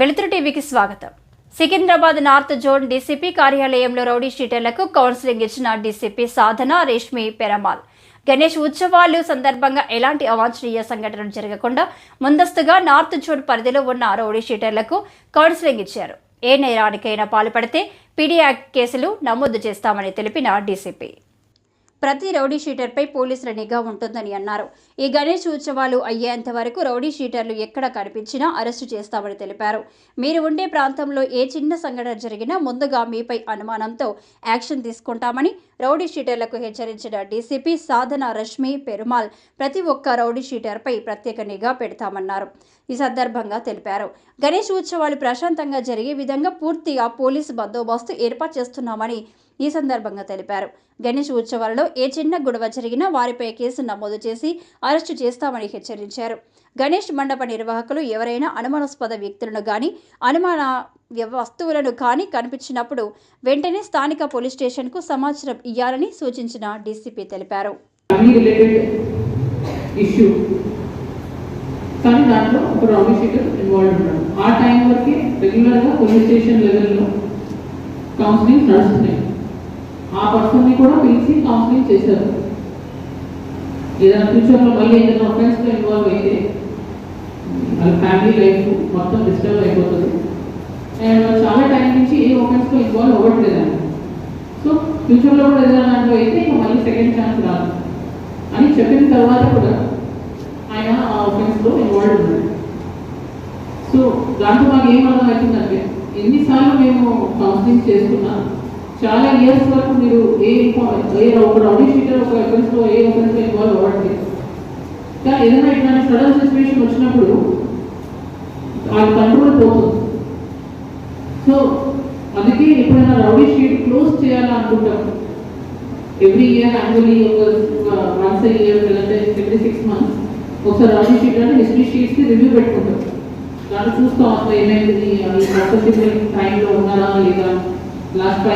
వెలుతురు టీవీకి స్వాగతం. సికింద్రాబాద్ నార్త్ జోన్ డీసీపీ కార్యాలయంలో రౌడీ షీటర్లకు కౌన్సిలింగ్ ఇచ్చిన డీసీపీ సాధన రేష్మి పెరమాల్. గణేష్ ఉత్సవాలు సందర్భంగా ఎలాంటి అవాంఛనీయ సంఘటనలు జరగకుండా ముందస్తుగా నార్త్ జోన్ పరిధిలో ఉన్న రౌడీ షీటర్లకు కౌన్సిలింగ్ ఇచ్చారు. ఏ నేరానికైనా పాల్పడితే పీడీ యాక్ట్ కేసులు నమోదు చేస్తామని తెలిపిన డీసీపీ. ప్రతి రౌడీ షీటర్పై పోలీసుల నిఘా ఉంటుందని అన్నారు. ఈ గణేష్ ఉత్సవాలు అయ్యేంత వరకు రౌడీ షీటర్లు ఎక్కడ కనిపించినా అరెస్టు చేస్తామని తెలిపారు. మీరు ఉండే ప్రాంతంలో ఏ చిన్న సంఘటన జరిగినా ముందుగా మీపై అనుమానంతో యాక్షన్ తీసుకుంటామని రౌడీ షీటర్లకు హెచ్చరించిన డీసీపీ సాధన రష్మి పెరుమాల్ ప్రతి ఒక్క రౌడీ షీటర్పై ప్రత్యేక నిఘా పెడతామన్నారు. ఈ సందర్భంగా తెలిపారు. గణేష్ ఉత్సవాలు ప్రశాంతంగా జరిగే విధంగా పూర్తిగా పోలీసు బందోబస్తు ఏర్పాటు చేస్తున్నామని ఈ సందర్భంగా తెలిపారు. గణేష్ ఉత్సవాలలో ఏ చిన్న గొడవ జరిగినా వారిపై కేసు నమోదు చేసి అరెస్టు చేస్తామని హెచ్చరించారు. గణేష్ మండప నిర్వాహకులు ఎవరైనా అనుమానాస్పద వ్యక్తులను కానీ అనుమాన వ్య- వస్తువులను కానీ కనిపించినప్పుడు వెంటనే స్థానిక పోలీస్ స్టేషన్కు సమాచారం ఇవ్వాలని సూచించిన డీసీపీ తెలిపారు. కానీ దాంట్లో ఒక రౌడీ షీటర్ ఇన్వాల్వ్ ఉన్నాడు. ఆ టైం వరకే రెగ్యులర్గా పోలీస్ స్టేషన్ లెవెల్లో కౌన్సిలింగ్ నడుస్తున్నాయి. ఆ పర్సన్ని కూడా పిలిచి కౌన్సిలింగ్ చేశారు. ఏదైనా ఫ్యూచర్లో మళ్ళీ ఏదైనా ఒఫెన్స్లో ఇన్వాల్వ్ అయితే వాళ్ళ ఫ్యామిలీ లైఫ్ మొత్తం డిస్టర్బ్ అయిపోతుంది. అండ్ చాలా టైం నుంచి ఏ ఒఫెన్స్లో ఇన్వాల్వ్ అవ్వట్లేదండి సో ఫ్యూచర్లో కూడా ఏదైనా దాంట్లో అయితే ఇంకా మళ్ళీ సెకండ్ ఛాన్స్ రాదు. అని చెప్పిన తర్వాత కూడా ఆయన ఆ ఆఫెన్స్లో ఇన్వాల్వ్ ఉన్నాడు సో దాంట్లో మాకు ఏం అర్థం అవుతుందంటే ఎన్నిసార్లు మేము కౌన్సిలింగ్ చేసుకున్నా చాలా ఇయర్స్ వరకు మీరు ఏ ఏ ఒక రౌడీ ఒక అఫెన్స్లో ఏ అఫెన్స్లో ఇన్వాల్వ్ అవ్వట్లేదు కానీ ఏదైనా ఇట్లాంటి సడన్ సిచ్యువేషన్ వచ్చినప్పుడు ఆ కంట్రోల్ పోతుంది. సో అందుకే ఎప్పుడైనా రౌడీ షీట్ క్లోజ్ చేయాలనుకుంటాం ఎవ్రీ ఇయర్ యాన్యువల్లీ ఒక వన్స్ ఇయర్ లేదంటే ఎవ్రీ సిక్స్ మంత్స్ ఒకసారి రౌడీ షీట్ అంటే హిస్టరీ షీట్స్కి రివ్యూ పెట్టుకుంటాం. దాన్ని చూస్తాం అసలు ఏమైంది అది ప్రాసెస్ టైంలో ఉన్నారా లేదా? Last five